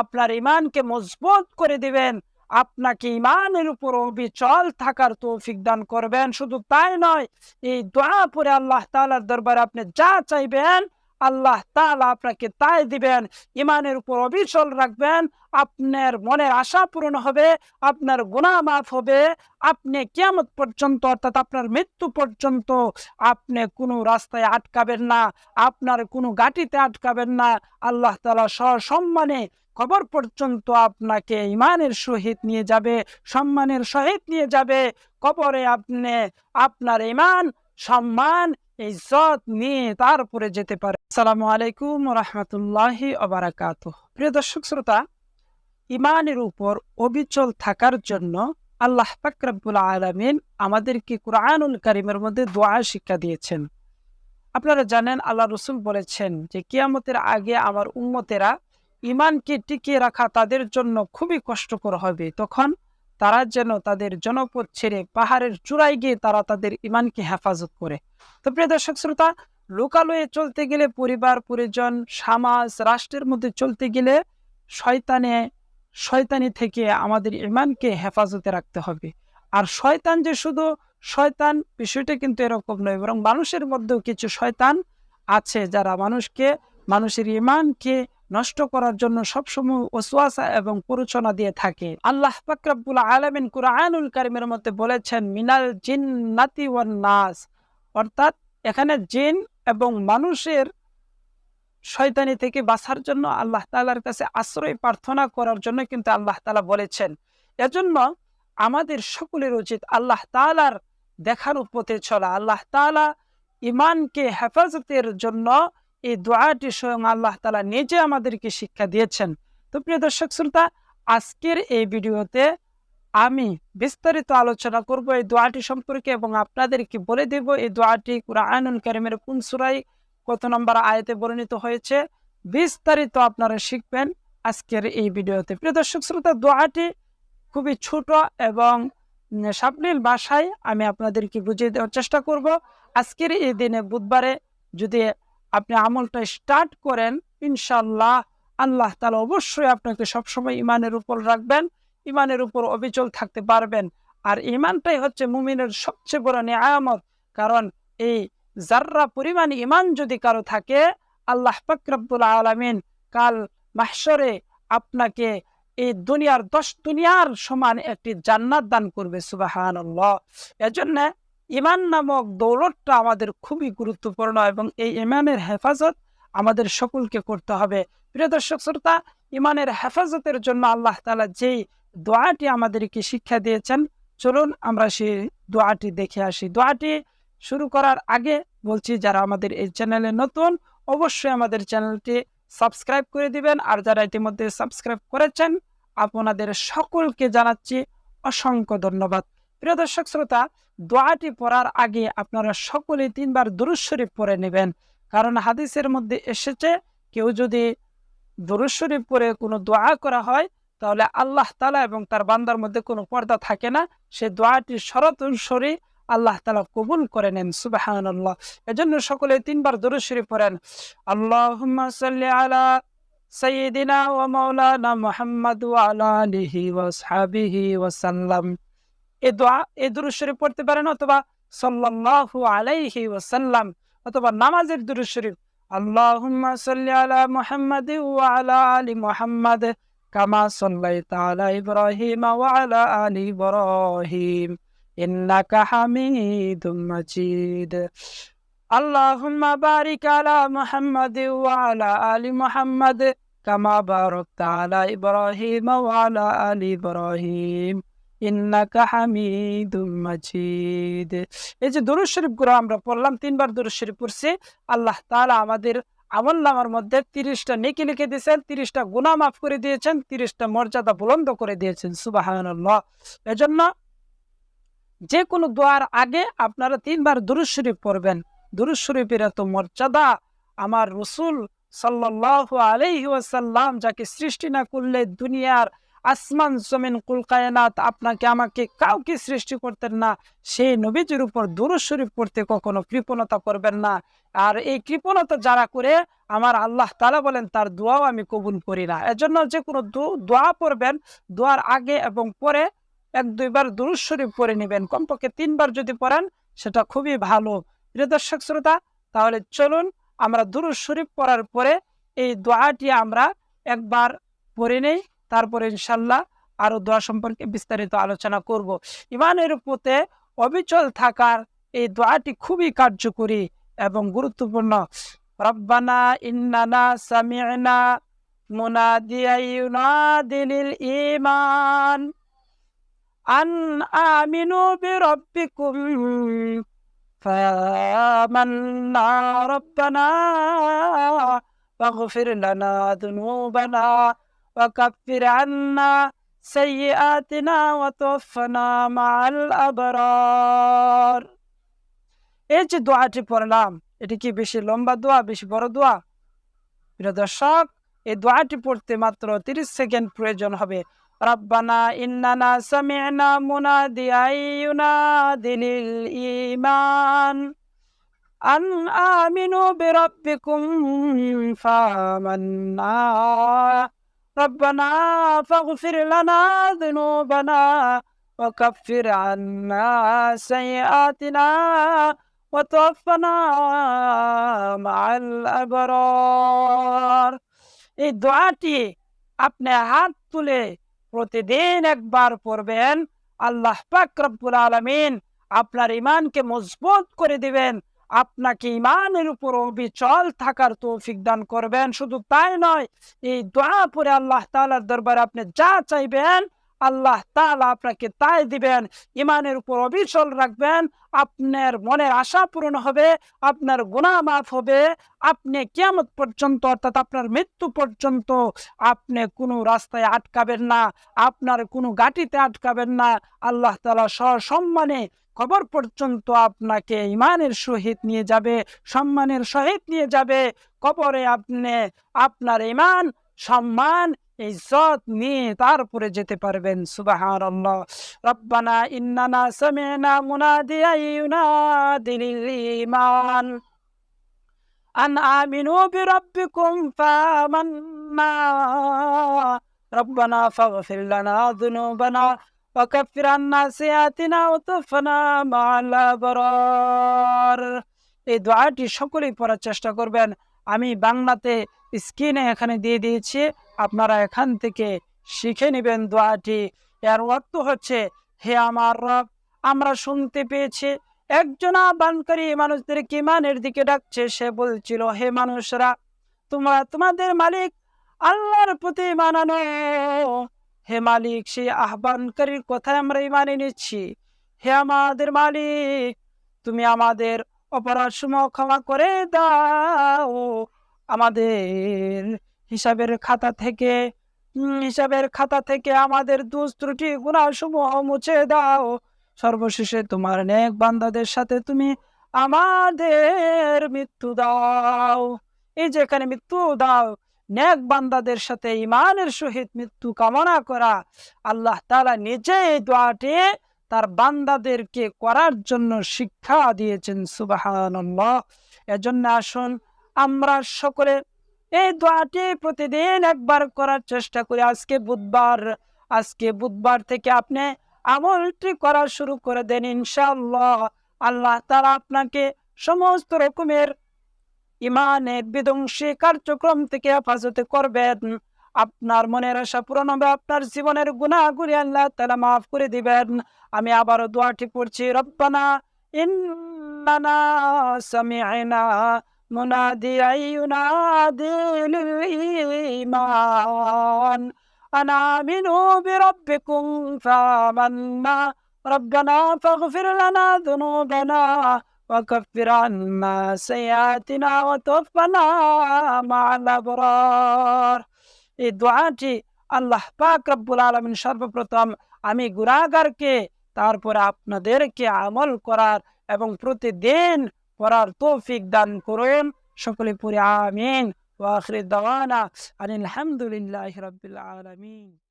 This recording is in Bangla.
আপনার ইমানকে মজবুত করে দিবেন। আপনাকে ইমানের উপর অবিচল থাকার তৌফিক দান করবেন। শুধু তাই নয়, এই দোয়া পরে আল্লাহ তালার দরবারে আপনি যা চাইবেন, আল্লাহ তাআলা আপনাকে তাই দিবেন। ইমানের উপর অবিচল রাখবেন, আপনার মনের আশা পূরণ হবে, আপনার গুনাহ মাফ হবে। আপনি কিয়ামত পর্যন্ত, অর্থাৎ আপনার মৃত্যু পর্যন্ত আপনি কোনো রাস্তায় আটকাবেন না, আপনার কোনো গাটিতে আটকাবেন না। আল্লাহ তালা সসম্মানে কবর পর্যন্ত আপনাকে ইমানের সহিত নিয়ে যাবে, সম্মানের সহিত নিয়ে যাবে। কবরে আপনি আপনার ইমান সম্মান, ইজ্জত নিয়ে তারপরে যেতে পারে। আসসালামু আলাইকুম রহমতুল্লাহি অবরাকাত প্রিয় দর্শক শ্রোতা ইমানের উপর অবিচল থাকার জন্য আল্লাহ পাকরাবুল আলমিন আমাদেরকে কোরআনুল কারিমের মধ্যে দোয়া শিক্ষা দিয়েছেন। আপনারা জানেন, আল্লাহ রসুল বলেছেন যে কিয়ামতের আগে আমার উম্মতেরা ইমানকে টিকিয়ে রাখা তাদের জন্য খুবই কষ্টকর হবে। তখন তারা যেন তাদের জনপদ ছেড়ে পাহাড়ের চূড়ায় গিয়ে তারা তাদের ইমানকে হেফাজত করে। তো প্রিয় দর্শক শ্রোতা, লোকালয়ে চলতে গেলে পরিবার, পরিজন, সমাজ, রাষ্ট্রের মধ্যে চলতে গেলে শয়তানে, শয়তানি থেকে আমাদের ইমানকে হেফাজতে রাখতে হবে। আর শয়তান যে শুধু শয়তান, বিষয়টা কিন্তু এরকম নয়, বরং মানুষের মধ্যেও কিছু শয়তান আছে যারা মানুষকে, মানুষের ইমানকে নষ্ট করার জন্য সবসময় ওসওয়াসা এবং প্ররোচনা দিয়ে থাকে। আল্লাহ ফাকরাবুল আলমিন কুরআনুল কারিমের মধ্যে বলেছেন, মিনাল জিন্নাতি ওয়ান নাস। অর্থাৎ এখানে জিন এবং মানুষের শয়তানি থেকে বাঁচার জন্য আল্লাহ তালার কাছে আশ্রয় প্রার্থনা করার জন্য কিন্তু আল্লাহ তালা বলেছেন। এজন্য আমাদের সকলের উচিত আল্লাহ তালার দেখার পথে চলা। আল্লাহ তালা ইমানকে হেফাজতের জন্য এই দোয়াটি স্বয়ং আল্লাহ তালা নিজে আমাদেরকে শিক্ষা দিয়েছেন। তো প্রিয় দর্শক শ্রোতা, আজকের এই ভিডিওতে আমি বিস্তারিত আলোচনা করব এই দোয়াটি সম্পর্কে এবং আপনাদেরকে বলে দেব এই দোয়াটি কুরআনুল কারিমের কোন সূরায় কত নম্বর আয়তে বর্ণিত হয়েছে, বিস্তারিত আপনারা শিখবেন আজকের এই ভিডিওতে। প্রিয় দর্শক শ্রোতা, দোয়াটি খুবই ছোট এবং সাবলীল ভাষায় আমি আপনাদেরকে বুঝিয়ে দেওয়ার চেষ্টা করব। আজকের এই দিনে বুধবারে যদি আপনি আমলটা স্টার্ট করেন ইনশাল্লাহ আল্লাহ তালা অবশ্যই আপনাকে সবসময় ইমানের উপর রাখবেন ইমানের উপর অবিচল থাকতে পারবেন। আর ইমানটাই হচ্ছে মুমিনের সবচেয়ে বড় নিয়ামত। কারণ এই জাররা পরিমাণ ইমান যদি কারও থাকে, আল্লাহ ফকরাবুল আলমিন কাল মাহসরে আপনাকে এই দুনিয়ার দশ দুনিয়ার সমান একটি জান্নাত দান করবে সুবাহান এজন্য ইমান নামক দৌলতটা আমাদের খুবই গুরুত্বপূর্ণ এবং এই ইমানের হেফাজত আমাদের সকলকে করতে হবে। প্রিয় দর্শক শ্রোতা, ইমানের হেফাজতের জন্য আল্লাহ তালা যেই দোয়াটি আমাদেরকে শিক্ষা দিয়েছেন, চলুন আমরা সেই দোয়াটি দেখে আসি। দোয়াটি শুরু করার আগে বলছি, যারা আমাদের এই চ্যানেলে নতুন, অবশ্যই আমাদের চ্যানেলটি সাবস্ক্রাইব করে দিবেন। আর যারা ইতিমধ্যে সাবস্ক্রাইব করেছেন, আপনাদের সকলকে জানাচ্ছি অসংখ্য ধন্যবাদ। প্রিয় দর্শক শ্রোতা, দোয়াটি পড়ার আগে আপনারা সকলে তিনবার দুরুজ শরীফ পড়ে নেবেন। কারণ হাদিসের মধ্যে এসেছে, কেউ যদি দুরুজ শরীফ পড়ে কোনো দোয়া করা হয়, তাহলে আল্লাহ তালা এবং তার বান্দার মধ্যে কোনো পর্দা থাকে না। সে দোয়াটি সরাসরি আল্লাহ তালা কবুল করে নেন সুবাহান আল্লাহ এজন্য সকলে তিনবার দরুদ শরীফ পড়েন। আল্লাহ আলা সৈয়দিনা ও মৌলানা মোহাম্মদ আলা আলিহি ওয়াসহাবিহি ওয়াসাল্লাম এ দোয়া, এ দুরুদ শরীফ পড়তে পারেন অথবা সাল্লাল্লাহু আলাইহি ওয়াসাল্লাম অথবা নামাজের দুরুদ শরীফ। আল্লাহুম্মা সাল্লি আলা মুহাম্মাদ ওয়া আলা আলি মুহাম্মাদ কামা সাল্লাইতা আলা ইব্রাহিম ওয়া আলা আলি ইব্রাহিম। ইন্নাকা হামিদুম মাজিদ। আল্লাহুম্মা বারিক আলা মুহাম্মাদ ওয়া আলা আলি মুহাম্মাদ কামা বারাকতা আলা ইব্রাহিম ওয়া আলা আলি ইব্রাহিম। ইন্নাকা হামিদুম এই যে দরুদ শরীফগুলো আমরা পড়লাম, তিনবার দরুদ শরীফ পড়ছি। আল্লাহ তাআলা আমাদের আমল নামার মধ্যে তিরিশটা নেকি লিখে দিয়েছেন, তিরিশটা গুণা মাফ করে দিয়েছেন, তিরিশটা মর্যাদা বুলন্দ করে দিয়েছেন সুবাহান্লাহ এজন্য যে কোনো দোয়ার আগে আপনারা তিনবার দুরুদ শরীফ পড়বেন। দুরুদ শরীফের এত মর্যাদা, আমার রসুল সাল্লাহ আলহি ওয়াসাল্লাম যাকে সৃষ্টি না করলে দুনিয়ার আসমান জমিন কুল কায়নাত আপনাকে আমাকে কাউকে সৃষ্টি করতেন না। সেই নবীজির উপর শরীফ পড়তে কখনো কৃপণতা করবেন না। আর এই কৃপণতা যারা করে, আমার আল্লাহ তালা বলেন, তার দোয়াও আমি কবুল করি না। এজন্য যে কোনো দোয়া পড়বেন, দোয়ার আগে এবং পরে এক, দুইবার শরীফ পড়ে নেবেন। কমপক্ষে তিনবার যদি পড়েন, সেটা খুবই ভালো। প্রিয় দর্শক শ্রোতা, তাহলে চলুন আমরা দুরুদ শরীফ পড়ার পরে এই দোয়াটি আমরা একবার পড়ে নেই। তারপরে ইনশাল্লাহ আরো দোয়া সম্পর্কে বিস্তারিত আলোচনা করব ইমানের উপরে অবিচল থাকার এই দোয়াটি খুবই কার্যকরী এবং গুরুত্বপূর্ণ রব্বানা ইন্নানা সামি'না মুনাদিয়া ইউনাদি লিল ঈমান আন আমিনু বিরাব্বিকুম فآمنا ربنا فاغفر لنا ذنوبنا وكفر عنا سيئاتنا وتوفنا مع الأبرار এই যে দোয়াটি পড়লাম এটি কি বেশি লম্বা দোয়া বেশি বড় দোয়া প্রিয় দর্শক এই দোয়াটি পড়তে মাত্র তিরিশ সেকেন্ড প্রয়োজন হবে রব্বানা ইন্নানা সামি'না মুনাদিয়া ইউনাদি লিল ঈমান আন আমিনু বিরাব্বিকুম ফামান্না ربنا فاغفر لنا ذنوبنا وكفر عنا سيئاتنا وتوفنا مع الأبرار এই দোয়াটি আপনি হাত তুলে প্রতিদিন একবার পড়বেন আল্লাহ পাক রব্বুল আলামিন আপনার ইমানকে মজবুত করে দিবেন আপনাকে ইমানের উপর অবিচল থাকার তৌফিক দান করবেন। শুধু তাই নয়, এই দোয়া পরে আল্লাহ তালার দরবারে আপনি যা চাইবেন আল্লাহ তাআলা আপনাকে তাই দিবেন। ইমানের উপর অবিচল রাখবেন। আপনার মনের আশা পূরণ হবে, আপনার গুনাহ মাফ হবে। আপনি কেমন পর্যন্ত, অর্থাৎ আপনার মৃত্যু পর্যন্ত আপনি কোনো রাস্তায় আটকাবেন না, আপনার কোনো গাটিতে আটকাবেন না। আল্লাহ তাআলা সসম্মানে কবর পর্যন্ত আপনাকে ইমানের সহিত নিয়ে যাবে, সম্মানের সহিত নিয়ে যাবে। কবরে আপনি আপনার ইমান সম্মান ইজ্জত নিয়ে তারপরে যেতে পারবেন সুবহানাল্লাহ রব্বানা ইন্নানা সামি'না মুনাদিয়া ইউনাদি লিল ঈমান আন আমিনু বিরাব্বিকুম ফামান্না রব্বানা ফাগফির লানা যুনুবানা وكفر عنا سيئاتنا وتوفنا مع الأبرار এই দোয়াটি সকলেই পড়ার চেষ্টা করবেন আমি বাংলাতে স্ক্রিনে এখানে দিয়ে দিয়েছি আপনারা এখান থেকে শিখে নেবেন দোয়াটি। এর অর্থ হচ্ছে, হে আমার রব, আমরা শুনতে পেয়েছি একজন আহ্বানকারী মানুষদেরকে ইমানের দিকে ডাকছে। সে বলছিল, হে মানুষরা, তোমরা তোমাদের মালিক আল্লাহর প্রতি মানানো হে মালিক, সেই আহ্বানকারীর কথায় আমরা ইমানে নিচ্ছি। হে আমাদের মালিক, তুমি আমাদের অপরাধ ক্ষমা করে দাও। আমাদের হিসাবের খাতা থেকে হিসাবের খাতা থেকে আমাদের দোষ ত্রুটি গুণাসমূহ মুছে দাও। সর্বশেষে তোমার নেক বান্দাদের সাথে তুমি আমাদের মৃত্যু দাও। এই যে এখানে মৃত্যু দাও, নেক বান্দাদের সাথে ইমানের সহিত মৃত্যু কামনা করা, আল্লাহ তাআলা নিজে এই দোয়াটি তার বান্দাদেরকে করার জন্য শিক্ষা দিয়েছেন, সুবহানাল্লাহ। এজন্য আসুন আমরা সকলে এই দোয়াটি প্রতিদিন একবার করার চেষ্টা করি। আজকে বুধবার আজকে বুধবার থেকে আপনি আমলটি করা শুরু করে দেন ইনশাল্লাহ আল্লাহ তাআলা আপনাকে সমস্ত রকমের ইমানের বিধ্বংসী কার্যক্রম থেকে হেফাজতে করবেন। আপনার মনের আশা পূরণ হবে, আপনার জীবনের গুণাগুলি আল্লাহ তাআলা মাফ করে দিবেন। আমি আবারও দোয়াটি পড়ছি, রব্বানা ইন্নানা সামি'না মুনাদিয়া ইউনাদি লিল ঈমান আনা আমিনু বিরাব্বিকুম ফামান্না ربنا فاغفر لنا ذنوبنا وكفر عنا سيئاتنا وتوفنا مع الأبرار এই দোয়াটি আল্লাহ পাক রব্বুল আলমিন সর্বপ্রথম আমি গুণাগারকে তারপরে আপনাদেরকে আমল করার এবং প্রতিদিন পড়ার তৌফিক দান করুন সকলে পড়ে আমিন ওয়াখির দাওয়ানা আনিল হামদুলিল্লাহি রাব্বিল আলামিন